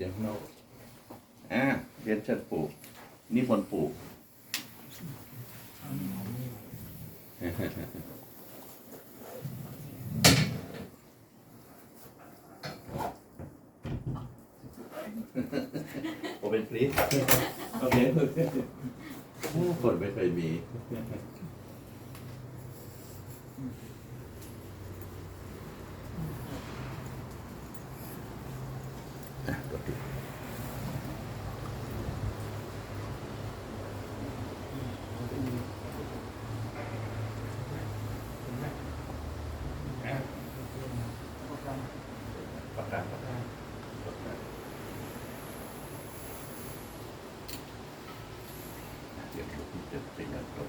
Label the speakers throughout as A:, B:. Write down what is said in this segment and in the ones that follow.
A: ยังโนอ่าเรียนเชิญปู่นิมนต์ปู่โอเป็นพลีสโอเคโอ้คนไม่เคยมี อะตัวที่ประกาศประกาศประกาศอะเดี๋ยวลูกจะเป็นการจบ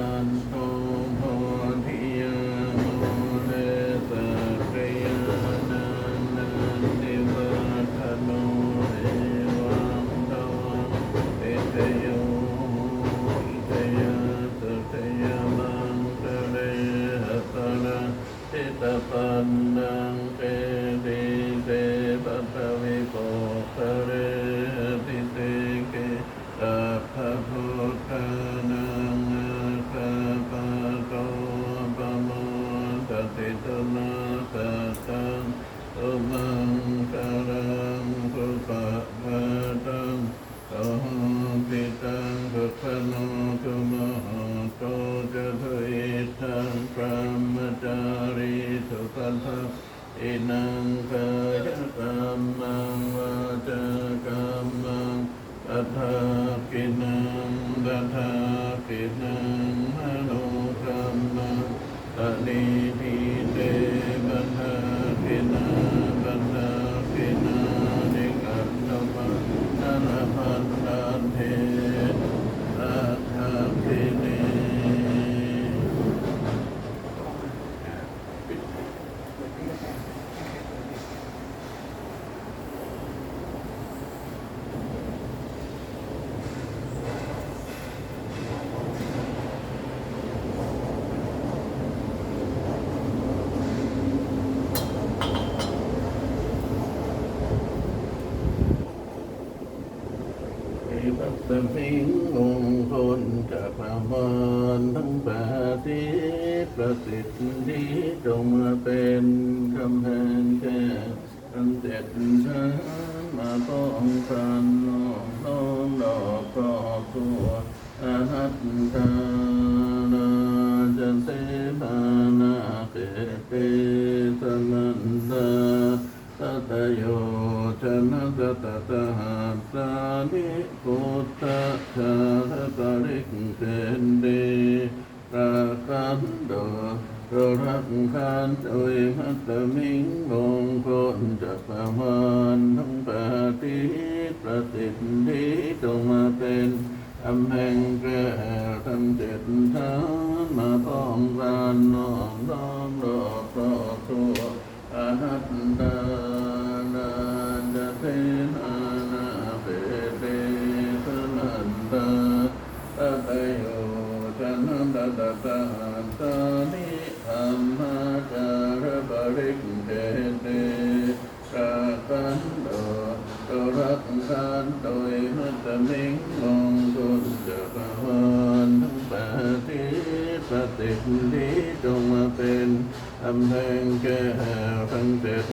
A: ติตปันนังเตติเตปัตวิโกตะเรติเตเกตัพพะพุทธานังอาคาปะโตปะโมตติตนะตัสสังตุมังคารังสุปะปะตังโอปิตังภะคะโนตุมหะ สุปัฏฐะอินังกายกรรมังวาจากรรมังอัฏฐกินังดัฏฐกินังมโนกรรมังตนิพิเตบัฏฐกินาบัฏฐกินานิกัตตมัง นานาพันธานเทอาคาพิเนปั สมิงมงคลจะประมาณทั้งแปดทิศประสิทธิจงมาเป็นกำแพงแก้ทั้งเจ็ดชั้นมาป้องกันน้อมน้อมดอกครอบครัวอาหัตตานาจันเตมานาเกเตสมันตาตตโยชนะตตตา นิพุทธชาทปริกเทนเดราคันโดโรรักขันโดยมัตตมิงมงคลจักรวาลทั้งปฏิประสิทธิจงมาเป็นอำแห่งแก่ทั้งเจ็ดฐานมาป้องกันน้อมน้อมรอบรอบครัวอาหัตตา มิงมงคลจักรวาลทั้งแปดทิศปฏิทิจงมาเป็นอำแพงแก่ทั้งเจ็ด